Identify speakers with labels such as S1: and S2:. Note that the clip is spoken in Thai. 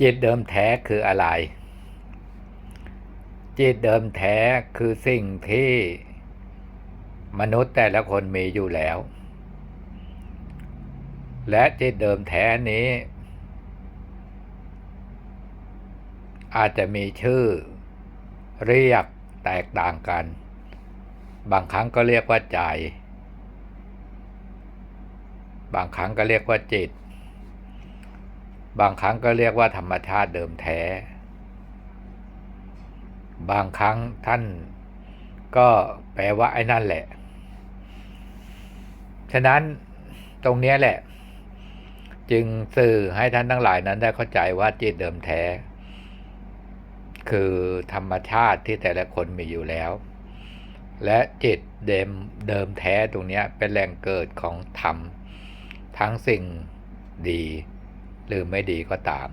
S1: จิตเดิมแท้คืออะไร จิตเดิมแท้คือสิ่งที่มนุษย์แต่ละคนมีอยู่แล้ว และจิตเดิมแท้นี้ อาจจะมีชื่อเรียกแตกต่างกัน บางครั้งก็เรียกว่าใจ บางครั้งก็เรียกว่าจิต บางครั้งก็เรียกว่าธรรมชาติเดิมแท้ บางครั้งท่านก็แปลว่าไอ้นั่นแหละ ฉะนั้นตรงนี้แหละ จึงสื่อให้ท่านทั้งหลายนั้นได้เข้าใจว่าจิตเดิมแท้ คือธรรมชาติที่แต่ละคนมีอยู่แล้ว และจิตเดิมเดิมแท้ตรงนี้เป็นแหล่งเกิดของธรรม ทั้งสิ่งดี หรือไม่ดีก็ตาม